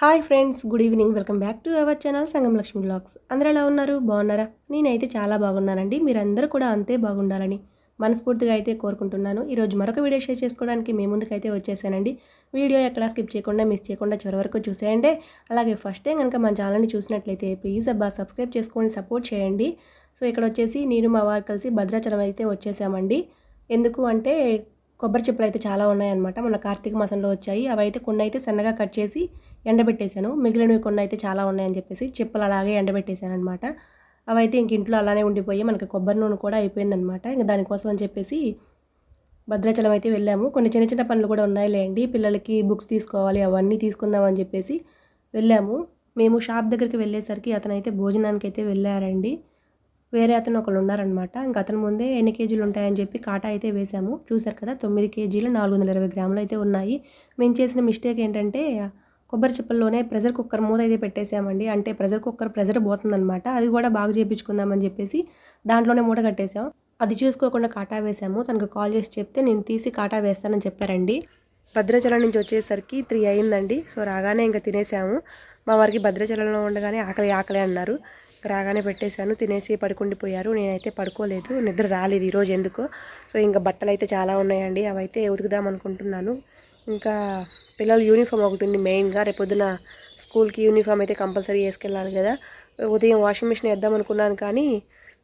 Hi friends good evening. Welcome back to our channel Sangam Lakshmi blogs. అందరూ ఎలా ఉన్నారు? బాగున్నారా? నేనైతే చాలా బాగున్నానండి. మీరందరూ కూడా అంతే బాగుండాలని మనస్ఫూర్తిగా అయితే కోరుకుంటున్నాను. ఈరోజు మరొక వీడియో షేర్ చేసుకోవడానికి మీ ముందుకైతే వచ్చేసానండి. వీడియో ఎక్కడ స్కిప్ చేయకుండా మిస్ చేయకుండా చివరి వరకు చూసేయండి. అలాగే ఫస్ట్ టైం కనుక మన ఛానల్ని చూసినట్లయితే ప్లీజ్ అబ్బా సబ్స్క్రైబ్ చేసుకొని సపోర్ట్ చేయండి. సో ఇక్కడ వచ్చేసి నేను మా వారు కలిసి భద్రాచలం అయితే వచ్చేసామండి. ఎందుకు అంటే కొబ్బరి చెప్పులు అయితే చాలా ఉన్నాయన్నమాట. మన కార్తీక మాసంలో వచ్చాయి. అవి అయితే కొన్ని అయితే సన్నగా కట్ చేసి ఎండబెట్టేశాను. మిగిలినవి కొన్ని అయితే చాలా ఉన్నాయని చెప్పేసి చెప్పులు అలాగే ఎండబెట్టేశాను అనమాట అవైతే ఇంక ఇంట్లో అలానే ఉండిపోయి మనకి కొబ్బరి నూనె కూడా అయిపోయిందనమాట ఇంక దానికోసం అని చెప్పేసి భద్రాచలం అయితే వెళ్ళాము. కొన్ని చిన్న చిన్న పనులు కూడా ఉన్నాయిలేండి. పిల్లలకి బుక్స్ తీసుకోవాలి అవన్నీ తీసుకుందామని చెప్పేసి వెళ్ళాము. మేము షాప్ దగ్గరికి వెళ్ళేసరికి అతనైతే భోజనానికి అయితే వెళ్ళారండి. వేరే అతను ఒకళ్ళు ఉన్నారనమాట ఇంకా అతని ముందే ఎన్ని కేజీలు ఉంటాయని చెప్పి కాటా అయితే వేసాము చూసారు కదా తొమ్మిది కేజీలు నాలుగు వందల ఇరవై గ్రాములు అయితే ఉన్నాయి. మేము చేసిన మిస్టేక్ ఏంటంటే కొబ్బరి చిప్పల్లోనే ప్రెషర్ కుక్కర్ మూత అయితే పెట్టేసామండి. అంటే ప్రెషర్ కుక్కర్ ప్రెషర్ పోతుందన్నమాట. అది కూడా బాగా చేయించుకుందామని చెప్పేసి దాంట్లోనే మూట కట్టేసాం. అది చూసుకోకుండా కాటా వేసాము. తనకు కాల్ చేసి చెప్తే నేను తీసి కాటా వేస్తానని చెప్పారండి. భద్రాచలం నుంచి వచ్చేసరికి త్రీ అయిందండి. సో రాగానే ఇంకా తినేసాము. మా వారికి భద్రాచలంలో ఉండగానే ఆకలి ఆకలి అన్నారు. రాగానే పెట్టేశాను. తినేసి పడుకుండిపోయారు. నేనైతే పడుకోలేదు. నిద్ర రాలేదు ఈరోజు ఎందుకు. సో ఇంకా బట్టలు అయితే చాలా ఉన్నాయండి. అవైతే ఉతుకుదాం అనుకుంటున్నాను. ఇంకా పిల్లల యూనిఫామ్ ఒకటి ఉంది మెయిన్గా. రేపొద్దున స్కూల్కి యూనిఫామ్ అయితే కంపల్సరీ వేసుకెళ్ళాలి కదా. ఉదయం వాషింగ్ మిషన్ వేద్దాం అనుకున్నాను కానీ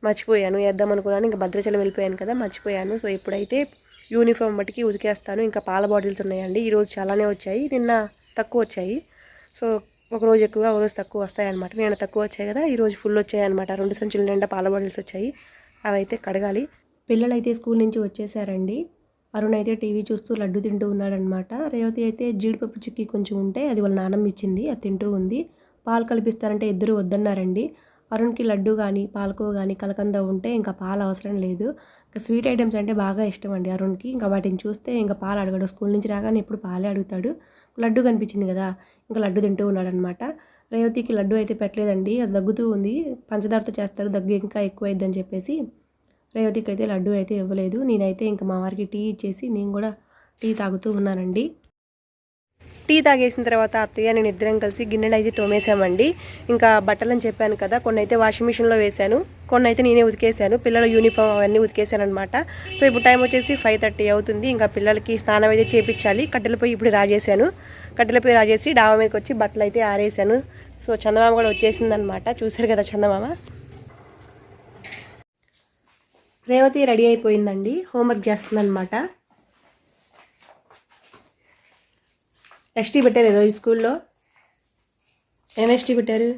మర్చిపోయాను. వేద్దాం అనుకున్నాను ఇంకా భద్రాచలం వెళ్ళిపోయాను కదా మర్చిపోయాను. సో ఇప్పుడైతే యూనిఫామ్ బట్టికి ఉతికేస్తాను. ఇంకా పాల బాటిల్స్ ఉన్నాయండి. ఈరోజు చాలానే వచ్చాయి. నిన్న తక్కువ వచ్చాయి. సో ఒక రోజు ఎక్కువ ఒక రోజు తక్కువ వస్తాయన్నమాట. నేను తక్కువ వచ్చాయి కదా ఈ రోజు ఫుల్ వచ్చాయి అనమాట రెండు సంచులు నిండా పాల బాటిల్స్ వచ్చాయి. అవి అయితే కడగాలి. పిల్లలు అయితే స్కూల్ నుంచి వచ్చేసారండి. అరుణ్ అయితే టీవీ చూస్తూ లడ్డు తింటూ ఉన్నాడనమాట రేవతి అయితే జీడిపప్పు చిక్కి కొంచెం ఉంటే అది వాళ్ళ నానం ఇచ్చింది అది తింటూ ఉంది. పాలు కలిపిస్తారంటే ఇద్దరు వద్దన్నారండి. అరుణ్కి లడ్డు కానీ పాలకో కానీ కలకంద ఉంటే ఇంకా పాలు అవసరం లేదు. ఇంకా స్వీట్ ఐటమ్స్ అంటే బాగా ఇష్టం అండి అరుణ్కి. ఇంకా వాటిని చూస్తే ఇంకా పాలు అడగడు. స్కూల్ నుంచి రాగానే ఎప్పుడు పాలే అడుగుతాడు. లడ్డు కనిపించింది కదా ఇంకా లడ్డు తింటూ ఉన్నాడనమాట రేవతికి లడ్డు అయితే పెట్టలేదండి. అది దగ్గుతూ ఉంది. పంచదారతో చేస్తారు దగ్గు ఇంకా ఎక్కువ చెప్పేసి రేవతికి అయితే లడ్డు అయితే ఇవ్వలేదు. నేనైతే ఇంకా మా వారికి టీ ఇచ్చేసి నేను కూడా టీ తాగుతూ ఉన్నానండి. టీ తాగేసిన తర్వాత అత్తయ్య నేను ఇద్దరం కలిసి గిన్నెలు అయితే తోమేశామండి. ఇంకా బట్టలని చెప్పాను కదా కొన్ని అయితే వాషింగ్ మిషన్లో వేశాను. కొన్ని అయితే నేనే ఉతికేసాను పిల్లల యూనిఫామ్ అవన్నీ ఉతికేశాను అనమాట సో ఇప్పుడు టైం వచ్చేసి ఫైవ్ థర్టీ అవుతుంది. ఇంకా పిల్లలకి స్నానం అయితే చేపించాలి కట్టెల పొయ్యి ఇప్పుడు రాజేశాను. కట్టెల పొయ్యి రాజేసి డాబా మీదకి వచ్చి బట్టలు అయితే ఆరేసాను సో చందమామ కూడా వచ్చేసింది అనమాట కదా చందమామ? రేవతి రెడీ అయిపోయిందండి. హోంవర్క్ చేస్తుందన్నమాట. ఎస్టీ పెట్టారు ఈరోజు స్కూల్లో. ఏం ఎస్టీ పెట్టారు?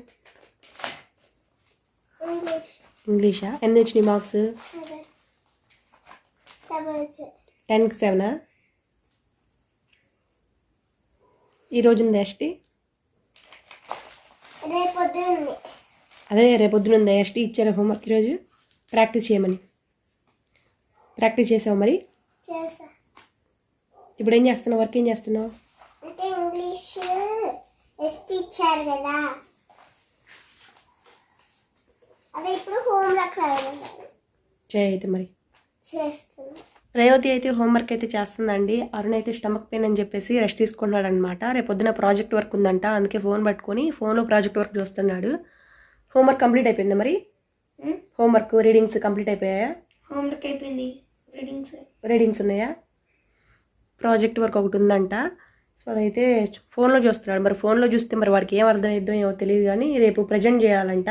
ఇంగ్లీష్? ఎన్ని వచ్చినాయి మార్క్స్? టెన్కి సెవెనా? ఈరోజు ఉంది ఎస్టీ? అదే రేపొద్దున ఉంది. ఎస్టీ ఇచ్చారు హోంవర్క్. ఈరోజు ప్రాక్టీస్ చేయమని. ప్రాక్టీస్ చేసావు మరి? చేసా. ఇప్పుడు ఏం చేస్తున్నావు? వర్క్ ఏం చేస్తున్నావు? అంటే ఇంగ్లీష్ ఎస్టీ ఇచ్చారు కదా. అదే ఇప్పుడు హోంవర్క్ మరి. చేస్తున్నా. రేవతి అయితే హోంవర్క్ అయితే చేస్తుందండి. అరుణ్ అయితే స్టమక్ పెయిన్ అని చెప్పేసి రెస్ట్ తీసుకున్నాడు అనమాట రేపొద్దున ప్రాజెక్ట్ వర్క్ ఉందంట. అందుకే ఫోన్ పట్టుకొని ఫోన్లో ప్రాజెక్ట్ వర్క్ చూస్తున్నాడు. హోంవర్క్ కంప్లీట్ అయిపోయిందా మరి? హోంవర్క్ రీడింగ్స్ కంప్లీట్ అయిపోయాయా? హోంవర్క్ అయిపోయింది. రీడింగ్స్ రీడింగ్స్ ఉన్నాయా? ప్రాజెక్ట్ వర్క్ ఒకటి ఉందంట. సో అదైతే ఫోన్లో చూస్తున్నాడు. మరి ఫోన్లో చూస్తే మరి వాడికి ఏం అర్థమైద్దో ఏమో తెలియదు కానీ రేపు ప్రజెంట్ చేయాలంట.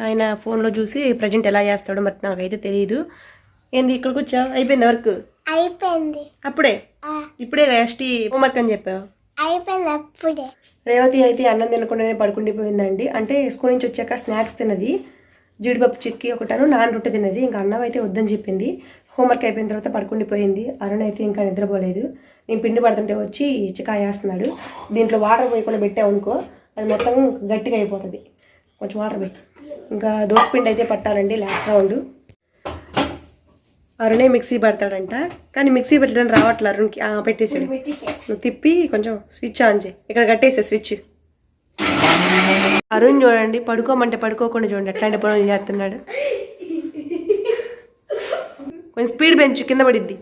ఆయన ఫోన్లో చూసి ప్రజెంట్ ఎలా చేస్తాడో మరి నాకైతే తెలియదు ఏంది ఇక్కడికి వచ్చా అయిపోయింది వర్క్ అయిపోయింది. అప్పుడే? ఇప్పుడే ఎస్టీ హోంవర్క్ అని చెప్పావు? అయిపోయింది అప్పుడే. రేవతి అయితే అన్నం తినకుండానే పడుకుండిపోయిందండి. అంటే స్కూల్ నుంచి వచ్చాక స్నాక్స్ తిన్నది జీడిపప్పు చిక్కి ఒకటాను నాన్ రొట్టె తిన్నది ఇంకా అన్నం అయితే వద్దని చెప్పింది. హోంవర్క్ అయిపోయిన తర్వాత పడుకుండిపోయింది అరుణ్ అయితే ఇంకా నిద్రపోలేదు. నేను పిండి పడుతుంటే వచ్చి చికాయ వేస్తున్నాడు. దీంట్లో వాటర్ పోయకుండా పెట్టావు అనుకో అది మొత్తం గట్టిగా అయిపోతుంది. కొంచెం వాటర్ పోయి ఇంకా దోసపిండి అయితే పట్టాలండి లాస్ట్ రౌండ్ అరుణే మిక్సీ పడతాడంట. కానీ మిక్సీ పెట్టడం రావట్లే అరుణ్కి. పెట్టేసాడు. నువ్వు తిప్పి కొంచెం స్విచ్ ఆన్ చేయి. ఇక్కడ కట్టేసే స్విచ్ అరుణ్ చూడండి పడుకోమంటే పడుకోకుండా చూడండి. ఎట్లాంటి పనులు చేస్తున్నాడు. కొంచెం స్పీడ్ పెంచు కింద పడిద్ది.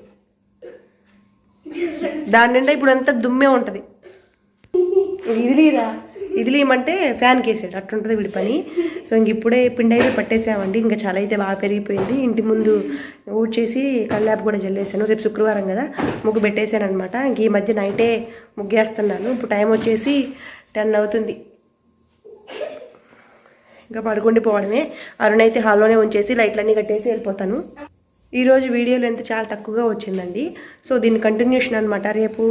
దాని నిండా ఇప్పుడు అంతా దుమ్మే ఉంటుంది. ఇది లీరా ఇదిలేమంటే ఫ్యాన్కి వేసాడు అట్లుంటుంది వీడి పని. సో ఇంక ఇప్పుడే పిండి అయితే పట్టేసామండి. ఇంకా చాలా అయితే బాగా పెరిగిపోయింది. ఇంటి ముందు ఊడ్చేసి కల్లాపు కూడా జల్లేసాను. రేపు శుక్రవారం కదా ముగ్గు పెట్టేశాను అనమాట ఇంక ఈ మధ్య నైటే ముగ్గేస్తున్నాను. ఇప్పుడు టైం వచ్చేసి టెన్ అవుతుంది. ఇంకా పడుకుండి పోవడమే అరుణ్ అయితే హాల్లోనే ఉంచేసి లైట్లన్నీ కట్టేసి వెళ్ళిపోతాను. ఈరోజు వీడియో లెంత్ చాలా తక్కువగా వచ్చిందండి. సో దీని కంటిన్యూషన్ అనమాట రేపు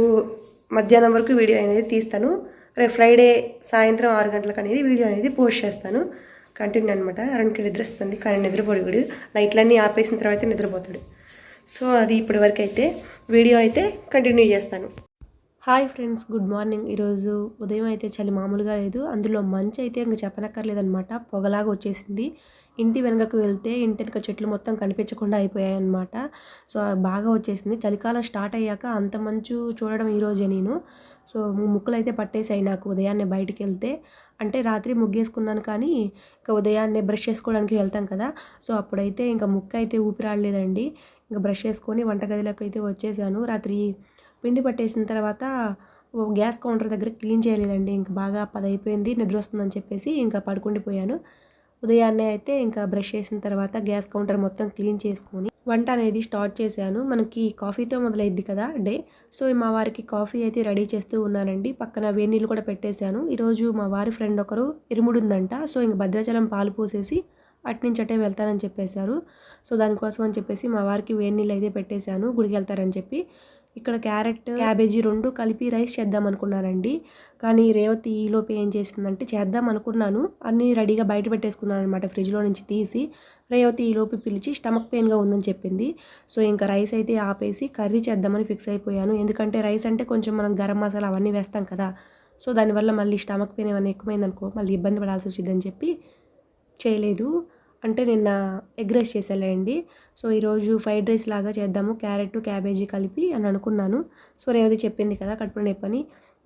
మధ్యాహ్నం వరకు వీడియో అనేది తీస్తాను. రేపు ఫ్రైడే సాయంత్రం ఆరు గంటలకు అనేది వీడియో అనేది పోస్ట్ చేస్తాను. కంటిన్యూ అనమాట అరుణ్కి నిద్రస్తుంది. కానీ నిద్రపోడు లైట్లన్నీ ఆపేసిన తర్వాత నిద్రపోతాడు. సో అది ఇప్పటి వరకు అయితే వీడియో అయితే కంటిన్యూ చేస్తాను. హాయ్ ఫ్రెండ్స్ గుడ్ మార్నింగ్ ఈరోజు ఉదయం అయితే చలి మామూలుగా లేదు. అందులో మంచి అయితే ఇంకా చెప్పనక్కర్లేదనమాట పొగలాగా వచ్చేసింది. ఇంటి వెనకకు వెళ్తే ఇంటి వెనక చెట్లు మొత్తం కనిపించకుండా అయిపోయాయి అనమాట సో బాగా వచ్చేసింది. చలికాలం స్టార్ట్ అయ్యాక అంత మంచు చూడడం ఈరోజే నేను. సో ముక్కులు అయితే పట్టేసాయి నాకు ఉదయాన్నే బయటికి వెళ్తే. అంటే రాత్రి ముగ్గేసుకున్నాను కానీ ఇంకా ఉదయాన్నే బ్రష్ చేసుకోవడానికి వెళ్తాం కదా. సో అప్పుడైతే ఇంకా ముక్కు అయితే ఊపిరాడలేదండి. ఇంకా బ్రష్ చేసుకొని వంటగదిలోకి అయితే వచ్చేసాను. రాత్రి పిండి పట్టేసిన తర్వాత గ్యాస్ కౌంటర్ దగ్గర క్లీన్ చేయలేదండి. ఇంకా బాగా పది అయిపోయింది నిద్ర వస్తుందని చెప్పేసి ఇంకా పడుకుండిపోయాను. ఉదయాన్నే అయితే ఇంకా బ్రష్ చేసిన తర్వాత గ్యాస్ కౌంటర్ మొత్తం క్లీన్ చేసుకొని వంట అనేది స్టార్ట్ చేశాను. మనకి కాఫీతో మొదలైద్ది కదా డే. సో మా వారికి కాఫీ అయితే రెడీ చేస్తూ ఉన్నానండి. పక్కన వేడి నీళ్ళు కూడా పెట్టేశాను. ఈరోజు మా వారి ఫ్రెండ్ ఒకరు ఇరుముడు ఉందంట సో ఇంక భద్రాచలం పాలు పోసేసి అట్నుంచి అటే వెళ్తానని చెప్పేశారు. సో దానికోసం అని చెప్పేసి మా వారికి వేడి నీళ్ళు అయితే పెట్టేశాను. గుడికి వెళ్తారని చెప్పి. ఇక్కడ క్యారెట్ క్యాబేజీ రెండు కలిపి రైస్ చేద్దాం అనుకున్నానండి. కానీ రేవతి ఈలోపు ఏం చేసిందంటే చేద్దాం అనుకున్నాను. అన్నీ రెడీగా బయట పెట్టేసుకున్నాను అనమాట ఫ్రిడ్జ్లో నుంచి తీసి. రేవతి ఈలోపు పిలిచి స్టమక్ పెయిన్గా ఉందని చెప్పింది. సో ఇంకా రైస్ అయితే ఆపేసి కర్రీ చేద్దామని ఫిక్స్ అయిపోయాను. ఎందుకంటే రైస్ అంటే కొంచెం మనం గరం మసాలా అవన్నీ వేస్తాం కదా. సో దానివల్ల మళ్ళీ స్టమక్ పెయిన్ ఏమైనా ఎక్కువైందనుకో మళ్ళీ ఇబ్బంది పడాల్సి వచ్చిందని చెప్పి చేయలేదు. అంటే నిన్న ఎగ్ రైస్ చేసేలేండి సో ఈరోజు ఫ్రైడ్ రైస్ లాగా చేద్దాము. క్యారెట్ క్యాబేజీ కలిపి అని అనుకున్నాను. సో రేవతి చెప్పింది కదా కట్టుకునే పని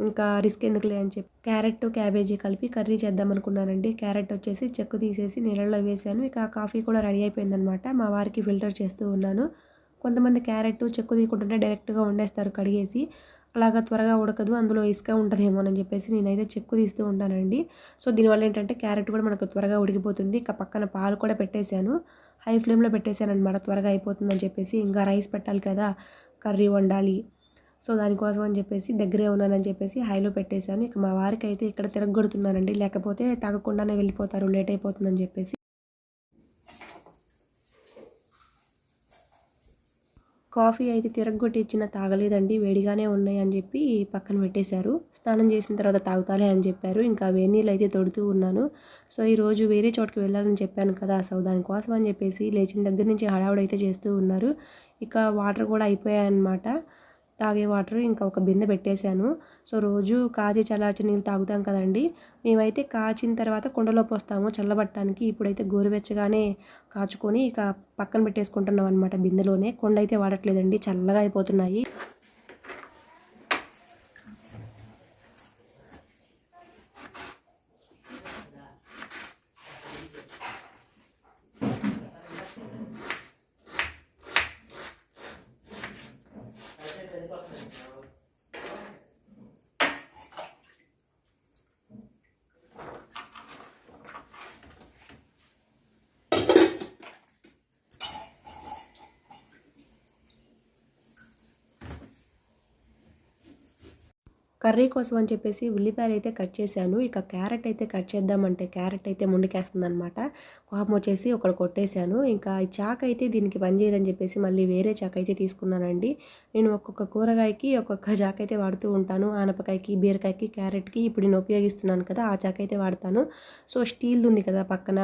ఇంకా రిస్క్ ఎందుకులే అని చెప్పి క్యారెట్ క్యాబేజీ కలిపి కర్రీ చేద్దాం అనుకున్నానండి. క్యారెట్ వచ్చేసి చెక్కు తీసేసి నీళ్ళల్లో వేసాను. ఇక కాఫీ కూడా రెడీ అయిపోయిందనమాట. మా వారికి ఫిల్టర్ చేస్తూ ఉన్నాను. కొంతమంది క్యారెట్ చెక్కు తీయకుండానే డైరెక్ట్గా వండేస్తారు కడిగేసి. అలాగా త్వరగా ఉడకదు అందులో ఇసుక ఉంటుందేమో అని చెప్పేసి నేనైతే చెక్కు తీస్తూ ఉంటానండి. సో దీనివల్ల ఏంటంటే క్యారెట్ కూడా మనకు త్వరగా ఉడికిపోతుంది. ఇక పక్కన పాలు కూడా పెట్టేశాను. హై ఫ్లేమ్లో పెట్టేశాను అనమాట త్వరగా అయిపోతుందని చెప్పేసి. ఇంకా రైస్ పెట్టాలి కదా కర్రీ వండాలి. సో దానికోసం అని చెప్పేసి దగ్గరే ఉన్నానని చెప్పేసి హైలో పెట్టేశాను. ఇక మా వారికి అయితే ఇక్కడ తిరగొడుతున్నానండి లేకపోతే తాగకుండానే వెళ్ళిపోతారు లేట్ అయిపోతుందని చెప్పేసి. కాఫీ అయితే తిరగొట్టి ఇచ్చిన తాగలేదండి వేడిగానే ఉన్నాయి అని చెప్పి పక్కన పెట్టేశారు. స్నానం చేసిన తర్వాత తాగుతాలే అని చెప్పారు. ఇంకా వేడి నీళ్ళు అయితే తొడుతూ ఉన్నాను. సో ఈరోజు వేరే చోటుకి వెళ్ళాలని చెప్పాను కదా సో దానికోసం అని చెప్పేసి లేచిన దగ్గర నుంచి హడావుడైతే చేస్తూ ఉన్నారు. ఇక వాటర్ కూడా అయిపోయాయన్నమాట. తాగే వాటర్ ఇంకా ఒక బిందె పెట్టేశాను. సో రోజు కాచి చల్లార్చి నీళ్ళు తాగుతాం కదండి. మేమైతే కాచిన తర్వాత కుండలో పోస్తాము చల్లబట్టడానికి. ఇప్పుడైతే గోరువెచ్చగానే కాచుకొని ఇక పక్కన పెట్టేసుకుంటున్నాం అనమాట బిందెలోనే. కొండ అయితే వాడట్లేదండి చల్లగా అయిపోతున్నాయి. కర్రీ కోసం అని చెప్పేసి ఉల్లిపాయలు అయితే కట్ చేశాను. ఇక క్యారెట్ అయితే కట్ చేద్దామంటే క్యారెట్ అయితే ముందుకేస్తుంది అనమాట కోపం వచ్చేసి ఒకటి కొట్టేశాను. ఇంకా ఈ చాక్ అయితే దీనికి పనిచేయదని చెప్పేసి మళ్ళీ వేరే చాక్ అయితే తీసుకున్నానండి. నేను ఒక్కొక్క కూరగాయకి ఒక్కొక్క చాక్ అయితే వాడుతూ ఉంటాను. ఆనపకాయకి బీరకాయకి క్యారెట్కి ఇప్పుడు నేను ఉపయోగిస్తున్నాను కదా ఆ చాక్ అయితే వాడతాను. సో స్టీల్ది ఉంది కదా పక్కన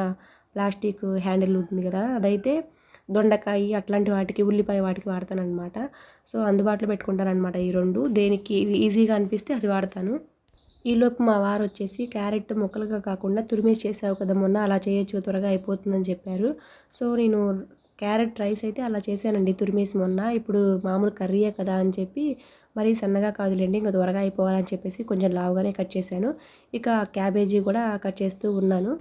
ప్లాస్టిక్ హ్యాండిల్ ఉంది కదా అదైతే దొండకాయ అట్లాంటి వాటికి ఉల్లిపాయ వాటికి వాడతానమాట సో అందుబాటులో పెట్టుకుంటానమాట ఈ రెండు. దేనికి ఈజీగా అనిపిస్తే అది వాడతాను. ఈలోపు మా వారు వచ్చేసి క్యారెట్ ముక్కలుగా కాకుండా తురిమేసి చేసావు కదా మొన్న అలా చేయొచ్చు త్వరగా అయిపోతుందని చెప్పారు. సో నేను క్యారెట్ రైస్ అయితే అలా చేశానండి తురిమేసి మొన్న. ఇప్పుడు మామూలు కర్రీయే కదా అని చెప్పి మరీ సన్నగా కాదులేండి ఇంకా త్వరగా అయిపోవాలని చెప్పేసి కొంచెం లావుగానే కట్ చేశాను. ఇక క్యాబేజీ కూడా కట్ చేస్తూ ఉన్నాను.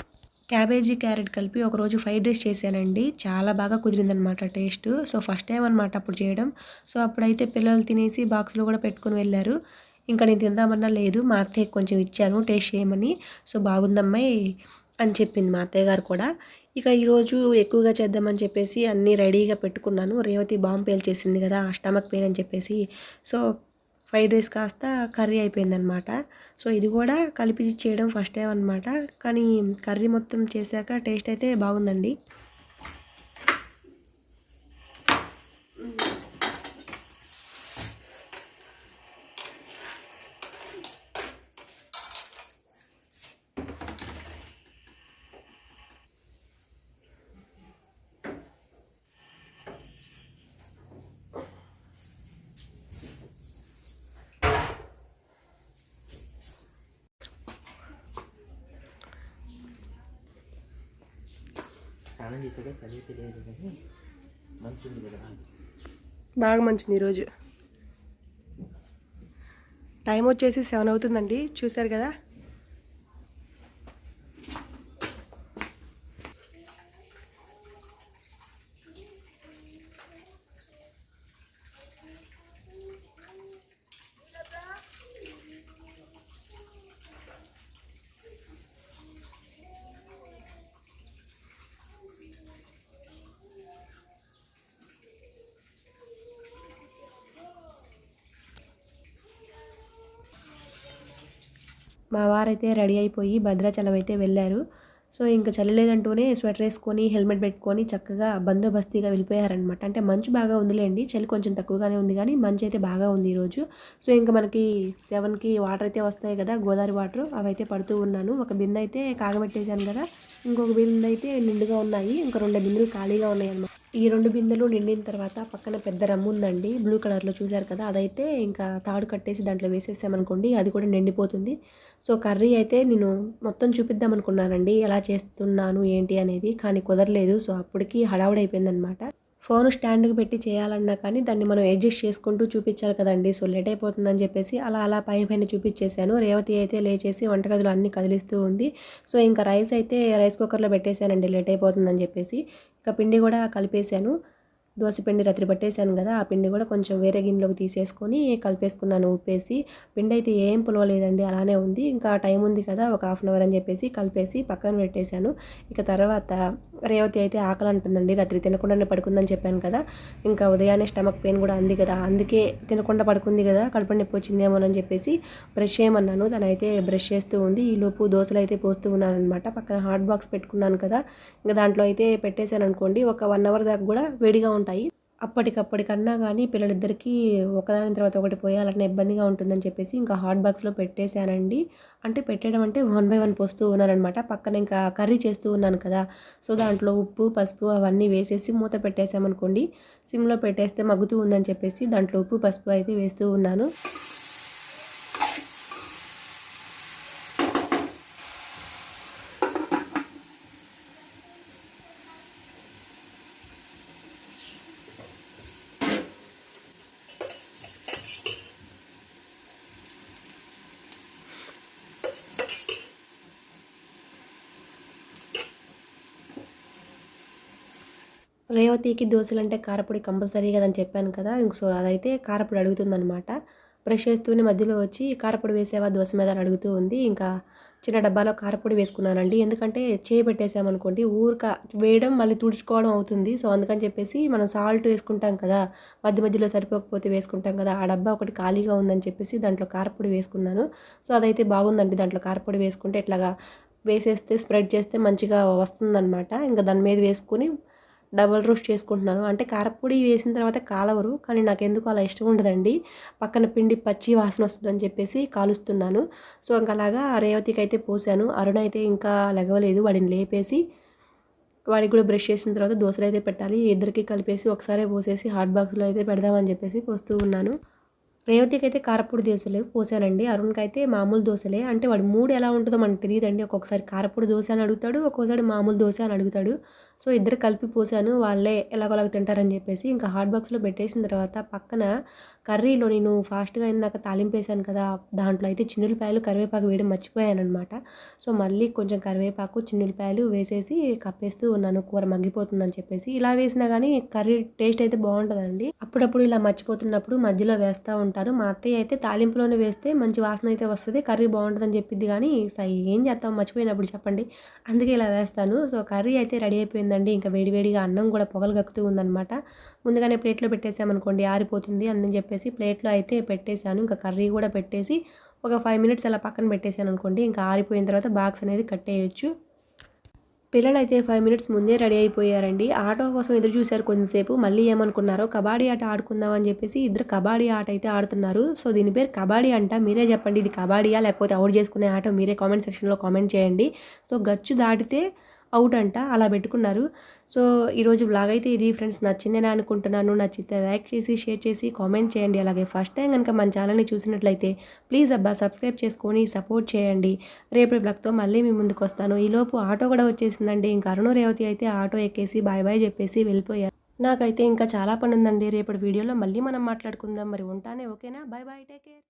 క్యాబేజీ క్యారెట్ కలిపి ఒకరోజు ఫ్రైడ్ రైస్ చేశానండి. చాలా బాగా కుదిరిందనమాట టేస్ట్. సో ఫస్ట్ టైం అనమాట అప్పుడు చేయడం. సో అప్పుడైతే పిల్లలు తినేసి బాక్స్లో కూడా పెట్టుకుని వెళ్ళారు. ఇంకా నేను తిందామన్నా లేదు. మా అత్తయ్య కొంచెం ఇచ్చాను టేస్ట్ చేయమని. సో బాగుందమ్మాయి అని చెప్పింది మా అత్తయ్య గారు కూడా. ఇక ఈరోజు ఎక్కువగా చేద్దామని చెప్పేసి అన్నీ రెడీగా పెట్టుకున్నాను. రేవతి బాంబు పేల్చేసింది కదా స్టమక్ పెయిన్ అని చెప్పేసి. సో ఫ్రైడ్ రైస్ కాస్త కర్రీ అయిపోయిందనమాట. సో ఇది కూడా కలిపి చేయడం ఫస్ట్ టైం అనమాట కానీ కర్రీ మొత్తం చేశాక టేస్ట్ అయితే బాగుందండి. స్నానం చేసాక చలి తెలియదు కానీ మంచి ఉంది కదా. బాగా మంచిది ఈరోజు. టైం వచ్చేసి సెవెన్ అవుతుందండి. చూశారు కదా? మా వారైతే రెడీ అయిపోయి భద్రాచలం అయితే వెళ్ళారు. సో ఇంకా చలి లేదంటూనే స్వెటర్ వేసుకొని హెల్మెట్ పెట్టుకొని చక్కగా బందోబస్తీగా వెళ్ళిపోయారనమాట అంటే మంచు బాగా ఉందిలేండి చలి కొంచెం తక్కువగానే ఉంది కానీ మంచు అయితే బాగా ఉంది ఈరోజు. సో ఇంకా మనకి సెవెన్కి వాటర్ అయితే వస్తాయి కదా గోదావరి వాటర్ అవి అయితే పడుతూ ఉన్నాను. ఒక బిందె అయితే కాగబెట్టేశాను కదా ఇంకొక బిందె అయితే నిండుగా ఉన్నాయి. ఇంకా రెండు బిందెలు ఖాళీగా ఉన్నాయి అన్నమాట ఈ రెండు బిందెలు నిండిన తర్వాత పక్కన పెద్ద రమ్ము ఉందండి. బ్లూ కలర్లో చూశారు కదా అదైతే ఇంకా తాడు కట్టేసి దాంట్లో వేసేసామనుకోండి అది కూడా నిండిపోతుంది. సో కర్రీ అయితే నేను మొత్తం చూపిద్దాం అనుకున్నానండి ఎలా చేస్తున్నాను ఏంటి అనేది కానీ కుదరలేదు. సో అప్పటికి హడావుడైపోయిందనమాట. ఫోన్ స్టాండ్కి పెట్టి చేయాలన్నా కానీ దాన్ని మనం అడ్జస్ట్ చేసుకుంటూ చూపించాలి కదండి. సో లేట్ అయిపోతుందని చెప్పేసి అలా అలా పైన పైన చూపించేశాను. రేవతి అయితే లేచేసి వంటగదిలో అన్ని కదిలిస్తూ ఉంది. సో ఇంకా రైస్ అయితే రైస్ కుక్కర్లో పెట్టేశానండి. లేట్ అయిపోతుందని చెప్పేసి. ఇంకా పిండి కూడా కలిపేశాను. దోశ పిండి రాత్రి పట్టేశాను కదా ఆ పిండి కూడా కొంచెం వేరే గిన్నెలోకి తీసేసుకొని కలిపేసుకున్నాను ఉప్పేసి. పిండి అయితే ఏం పులవలేదండి అలానే ఉంది. ఇంకా టైం ఉంది కదా ఒక హాఫ్ అన్ అవర్ అని చెప్పేసి కలిపేసి పక్కన పెట్టేశాను. ఇక తర్వాత రేవతి అయితే ఆకలి అంటుందండి రాత్రి తినకుండానే పడుకుందని చెప్పాను కదా. ఇంకా ఉదయాన్నే స్టమక్ పెయిన్ కూడా అంది కదా. అందుకే తినకుండా పడుకుంది కదా. కడుపు నొప్పి వచ్చిందేమోనని చెప్పేసి బ్రష్ చేయమన్నాను. తనైతే బ్రష్ చేస్తూ ఉంది. ఈ లోపు దోశలు అయితే పోస్తూ ఉన్నాను అనమాట పక్కన హాట్ బాక్స్ పెట్టుకున్నాను కదా. ఇంకా దాంట్లో అయితే పెట్టేశాను అనుకోండి. ఒక వన్ అవర్ దాకా కూడా వేడిగా ఉంటాయి. అప్పటికప్పటికన్నా కానీ పిల్లలిద్దరికీ ఒకదాని తర్వాత ఒకటి పోయాలన్న ఇబ్బందిగా ఉంటుందని చెప్పేసి ఇంకా హాట్ బాక్స్లో పెట్టేశానండి. అంటే పెట్టడం అంటే వన్ బై వన్ పోస్తూ ఉన్నానమాట పక్కన ఇంకా కర్రీ చేస్తూ ఉన్నాను కదా. సో దాంట్లో ఉప్పు పసుపు అవన్నీ వేసేసి మూత పెట్టేసామనుకోండి సిమ్లో పెట్టేస్తే మగ్గుతూ ఉందని చెప్పేసి దాంట్లో ఉప్పు పసుపు అయితే వేస్తూ ఉన్నాను. రేవతికి దోశలు అంటే కారపొడి కంపల్సరీ కదని చెప్పాను కదా ఇంక సో అదైతే కారపొడి అడుగుతుందనమాట బ్రష్ చేస్తూనే మధ్యలో వచ్చి కారపొడి వేసేవా దోశ మీద అని అడుగుతూ ఉంది. ఇంకా చిన్న డబ్బాలో కారపొడి వేసుకున్నానండి. ఎందుకంటే చేయి పెట్టేసామనుకోండి ఊరిక వేయడం మళ్ళీ తుడుచుకోవడం అవుతుంది. సో అందుకని చెప్పేసి మనం సాల్ట్ వేసుకుంటాం కదా మధ్య మధ్యలో సరిపోకపోతే వేసుకుంటాం కదా ఆ డబ్బా ఒకటి ఖాళీగా ఉందని చెప్పేసి దాంట్లో కారపొడి వేసుకున్నాను. సో అదైతే బాగుందండి దాంట్లో కారపొడి వేసుకుంటే ఇట్లాగా వేసేస్తే స్ప్రెడ్ చేస్తే మంచిగా వస్తుందన్నమాట. ఇంకా దాని మీద వేసుకుని డబల్ రోస్ట్ చేసుకుంటున్నాను. అంటే కారపొడి వేసిన తర్వాత కాలవరు కానీ నాకు ఎందుకు అలా ఇష్టం ఉండదండి. పక్కన పిండి పచ్చి వాసన వస్తుందని చెప్పేసి కాలుస్తున్నాను. సో ఇంకా అలాగా రేవతికి అయితే పోసాను. అరుణ అయితే ఇంకా లెగవలేదు. వాడిని లేపేసి వాడికి కూడా బ్రష్ చేసిన తర్వాత దోశలు అయితే పెట్టాలి. ఇద్దరికి కలిపేసి ఒకసారి పోసేసి హాట్ బాక్స్లో అయితే పెడదామని చెప్పేసి పోస్తూ ఉన్నాను. రేవతికి అయితే కారపొడి దోశలే పోసానండి. అరుణ్కి అయితే మామూలు దోశలే. అంటే వాడు మూడు ఎలా ఉంటుందో మనకు తెలియదండి. ఒక్కొక్కసారి కారపొడి దోశ అని అడుగుతాడు ఒక్కొక్కసారి మామూలు దోశ అని అడుగుతాడు. సో ఇద్దరు కలిపి పోసాను వాళ్ళే ఎలాగోలాగ తింటారని చెప్పేసి ఇంకా హాట్ బాక్స్లో పెట్టేసిన తర్వాత పక్కన కర్రీలో నేను ఫాస్ట్గా ఇందాక తాలింపు వేసాను కదా దాంట్లో అయితే చిన్నులపాయలు కరివేపాకు వేయడం మర్చిపోయాను అనమాట సో మళ్ళీ కొంచెం కరివేపాకు చిన్నులపాయలు వేసేసి కప్పేస్తూ ఉన్నాను కూర మగ్గిపోతుందని చెప్పేసి. ఇలా వేసినా కానీ కర్రీ టేస్ట్ అయితే బాగుంటుందండి. అప్పుడప్పుడు ఇలా మర్చిపోతున్నప్పుడు మధ్యలో వేస్తూ ఉంటాను. మా అత్తయ్య అయితే తాలింపులోనే వేస్తే మంచి వాసన అయితే వస్తుంది కర్రీ బాగుంటుందని చెప్పిద్ది కానీ సై ఏం చేస్తాం మర్చిపోయినప్పుడు చెప్పండి. అందుకే ఇలా వేస్తాను. సో కర్రీ అయితే రెడీ అయిపోయింది. అయిపోయిందండి. ఇంకా వేడివేడిగా అన్నం కూడా పొగలు గక్కుతూ ఉందన్నమాట. ముందుగానే ప్లేట్లో పెట్టేసామనుకోండి ఆరిపోతుంది అందుని చెప్పేసి ప్లేట్లో అయితే పెట్టేశాను. ఇంకా కర్రీ కూడా పెట్టేసి ఒక ఫైవ్ మినిట్స్ అలా పక్కన పెట్టేశాను అనుకోండి ఇంకా ఆరిపోయిన తర్వాత బాక్స్ అనేది కట్టేయచ్చు. పిల్లలు అయితే ఫైవ్ మినిట్స్ ముందే రెడీ అయిపోయారండి. ఆటో కోసం ఎదురు చూశారు కొంతసేపు. మళ్ళీ ఏమనుకున్నారో కబాడీ ఆట ఆడుకుందాం అని చెప్పేసి ఇద్దరు కబాడీ ఆట అయితే ఆడుతున్నారు. సో దీని పేరు కబాడీ అంట. మీరే చెప్పండి ఇది కబాడీయా లేకపోతే అవుట్ చేసుకునే ఆట? మీరే కామెంట్ సెక్షన్లో కామెంట్ చేయండి. సో గచ్చు దాటితే అవుట్ అంట అలా పెట్టుకున్నారు. సో ఈరోజు బ్లాగ్ అయితే ఇది ఫ్రెండ్స్ నచ్చిందని అనుకుంటున్నాను. నచ్చితే లైక్ చేసి షేర్ చేసి కామెంట్ చేయండి. అలాగే ఫస్ట్ టైం కనుక మన ఛానల్ని చూసినట్లయితే ప్లీజ్ అబ్బా సబ్స్క్రైబ్ చేసుకొని సపోర్ట్ చేయండి. రేపటి బ్లాగ్తో మళ్ళీ మీ ముందుకు వస్తాను. ఈలోపు ఆటో కూడా వచ్చేసిందండి. ఇంకా అరుణ రేవతి అయితే ఆటో ఎక్కేసి బాయ్ బాయ్ చెప్పేసి వెళ్ళిపోయారు. నాకైతే ఇంకా చాలా పని ఉందండి రేపటి వీడియోలో మళ్ళీ మనం మాట్లాడుకుందాం. మరి ఉంటానే ఓకేనా? Bye bye take care